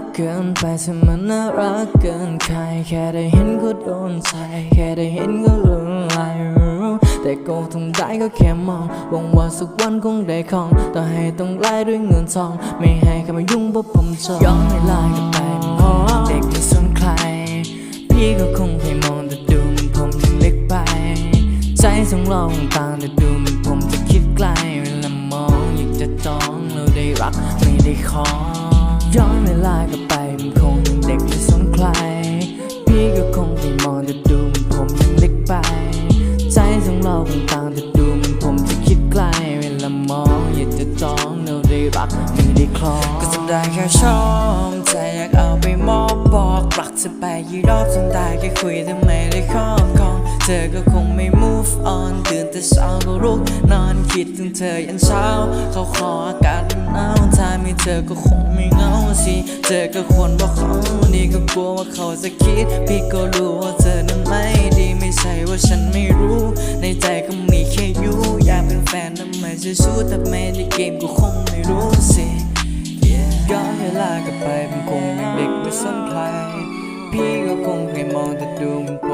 กเกินไปถ้ามันน่ารักเกินใครแค่ได้เห็นก็โดนใจแค่ได้เห็นก็ละลายรู้แต่ก็ทำได้ก็แค่มองหวังว่าสักวันคงได้ของต่อให้ต้องไล่ด้วยเงินทอง ไม่ให้ใครมายุ่งเพราะผมชอบย้อนเวลากลับไปเป็นของเด็กไม่สนใคร พี่ก็คงให้มองแต่ดูเหมันผมยังเล็กไป ใจสองเราคงต่างแต่ดูเหมันผมจะคิดไกลเวลามองอยากจะจองเราได้รักไม่ได้ขอ ย้อนเวลากลับไปมันคงยังเด็กไม่สนใคร พี่ก็คงให้มองแต่ดูมันผมยังเล็กไป ใจสองเราคงต่างแต่ดูมันผมจะคิดไกล เวลามองอยากจะจองเราได้รักไม่ได้คล้องก็จะได้แค่ชอบใจอยากเอาไปมอบบอกรักเธอไปยี่รอบจนได้แค่คุยแต่ไม่ได้ครอบครอง เธอก็คงไม่ move on ตื่นแต่เช้าก็รุกนอนคิดถึงเธอยันเช้า เขาขออากาศหนาวถ้ามีเธอก็คงไม่เหงาสิเธอก็ควรบอกเขานี่ก็กลัวว่าเขาจะคิด พี่ก็รู้ว่าเธอนั้นไม่ดีไม่ใช่ว่าฉันไม่รู้ ในใจก็มีแค่ยูอยากเป็นแฟนทำไมจะสู้แต่ไม่ได้เกมก็คงไม่รู้สิย้อนเวลากลับไปผมคงยังเด็กไม่สนใครพี่ก็คงให้มองแต่ดูมัน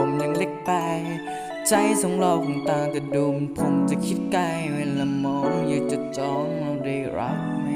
ใจสองเราคงต่างแต่ดูเหมันผมจะคิดไกลเวลามองอยากจะจองเราได้รักไม่ได้ขอ